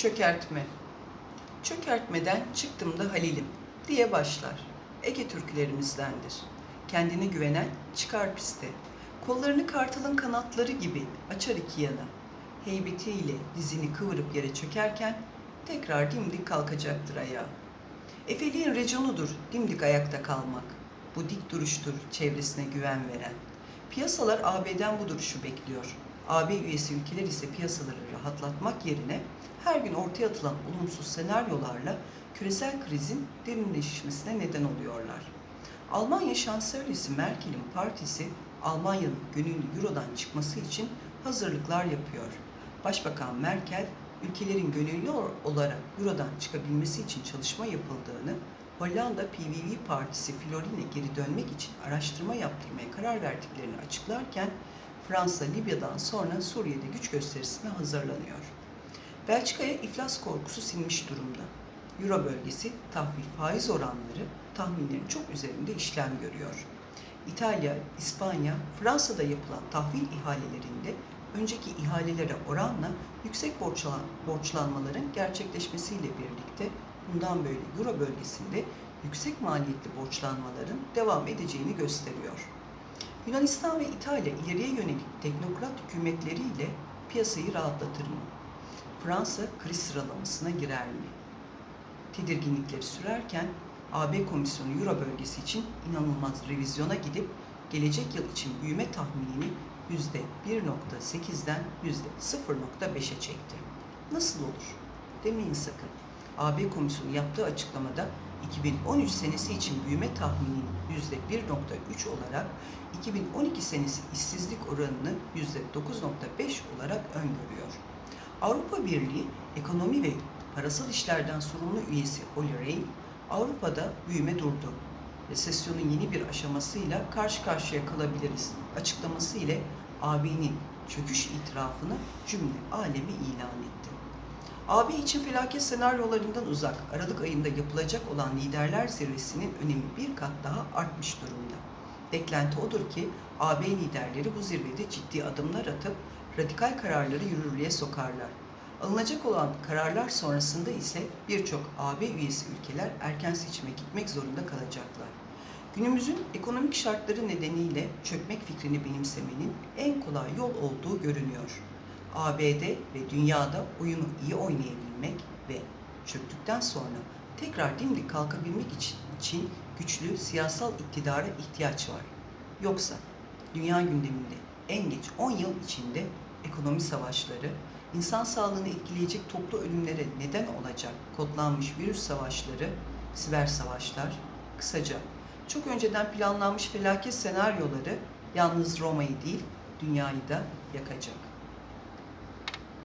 Çökertme Çökertmeden çıktım da Halil'im diye başlar. Ege türkülerimizdendir. Kendine güvenen çıkar piste. Kollarını kartalın kanatları gibi açar iki yana. Heybetiyle dizini kıvırıp yere çökerken tekrar dimdik kalkacaktır ayağa. Efeliğin reconudur dimdik ayakta kalmak. Bu dik duruştur çevresine güven veren. Piyasalar AB'den bu duruşu bekliyor. AB üyesi ülkeler ise piyasaları rahatlatmak yerine her gün ortaya atılan olumsuz senaryolarla küresel krizin derinleşmesine neden oluyorlar. Almanya Şansölyesi Merkel'in partisi Almanya'nın gönüllü Euro'dan çıkması için hazırlıklar yapıyor. Başbakan Merkel, ülkelerin gönüllü olarak Euro'dan çıkabilmesi için çalışma yapıldığını, Hollanda PVV Partisi Florin'e geri dönmek için araştırma yaptırmaya karar verdiklerini açıklarken, Fransa Libya'dan sonra Suriye'de güç gösterisine hazırlanıyor. Belçika'ya iflas korkusu sinmiş durumda. Euro bölgesi tahvil faiz oranları tahminlerin çok üzerinde işlem görüyor. İtalya, İspanya, Fransa'da yapılan tahvil ihalelerinde önceki ihalelere oranla yüksek borçlan, borçlanmaların gerçekleşmesiyle birlikte bundan böyle Euro bölgesinde yüksek maliyetli borçlanmaların devam edeceğini gösteriyor. Yunanistan ve İtalya ileriye yönelik teknokrat hükümetleriyle piyasayı rahatlatır mı? Fransa kriz sıralamasına girer mi? Tedirginlikleri sürerken AB Komisyonu Euro bölgesi için inanılmaz revizyona gidip gelecek yıl için büyüme tahminini %1.8'den %0.5'e çekti. Nasıl olur? Demeyin sakın. AB Komisyonu yaptığı açıklamada 2013 senesi için büyüme tahminini %1.3 olarak 2012 senesi işsizlik oranını %9.5 olarak öngörüyor. Avrupa Birliği Ekonomi ve Parasal İşlerden sorumlu üyesi Olli Rehn, Avrupa'da büyüme durdu. Resesyonun yeni bir aşamasıyla karşı karşıya kalabiliriz açıklaması ile AB'nin çöküş itirafını cümle alemi ilan etti. AB için felaket senaryolarından uzak Aralık ayında yapılacak olan liderler zirvesinin önemi bir kat daha artmış durumda. Beklenti odur ki AB liderleri bu zirvede ciddi adımlar atıp radikal kararları yürürlüğe sokarlar. Alınacak olan kararlar sonrasında ise birçok AB üyesi ülkeler erken seçime gitmek zorunda kalacaklar. Günümüzün ekonomik şartları nedeniyle çökmek fikrini benimsemenin en kolay yol olduğu görünüyor. ABD ve dünyada oyunu iyi oynayabilmek ve çöktükten sonra tekrar dimdik kalkabilmek için, güçlü siyasal iktidara ihtiyaç var. Yoksa dünya gündeminde en geç 10 yıl içinde ekonomi savaşları, insan sağlığını etkileyecek toplu ölümlere neden olacak kodlanmış virüs savaşları, siber savaşlar, kısaca çok önceden planlanmış felaket senaryoları yalnız Roma'yı değil dünyayı da yakacak.